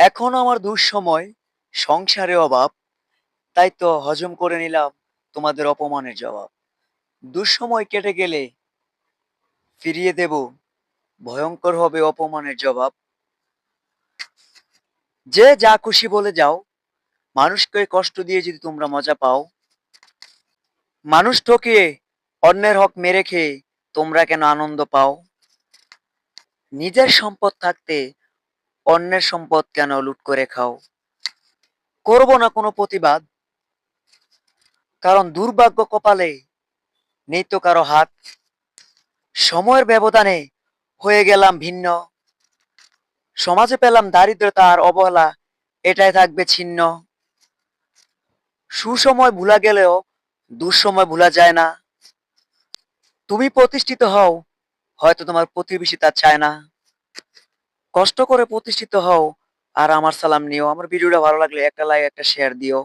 এখনও আমার দুঃসময়, সংসারে অভাব, তাই তো হজম করে নিলাম তোমাদের অপমানের জবাব। দুঃসময় কেটে গেলে ফিরিয়ে দেব, ভয়ঙ্কর হবে অপমানের জবাব। যে যা খুশি বলে যাও, মানুষকে কষ্ট দিয়ে যদি তোমরা মজা পাও, মানুষ ঠকিয়ে অন্যের হক মেরে খেয়ে তোমরা কেন আনন্দ পাও? নিজের সম্পদ থাকতে অন্যের সম্পদ কেন লুট করে খাও? করব না কোনো প্রতিবাদ? কারণ দুর্ভাগ্য কপালে নেই তো কারও হাত। সময়ের ব্যবধানে হয়ে গেলাম ভিন্ন। সমাজে পেলাম দারিদ্রতা আর অবহেলা, এটাই থাকবে ছিন্ন। সুসময় ভুলা গেলেও দুঃসময় ভুলা যায় না। তুমি প্রতিষ্ঠিত হও, হয়তো তোমার প্রতিবেশী তা চায় না। কষ্ট করে প্রতিষ্ঠিত হও আর আমার সালাম নিও। আমার ভিডিওটা ভালো লাগলে একটা লাইক একটা শেয়ার দিও।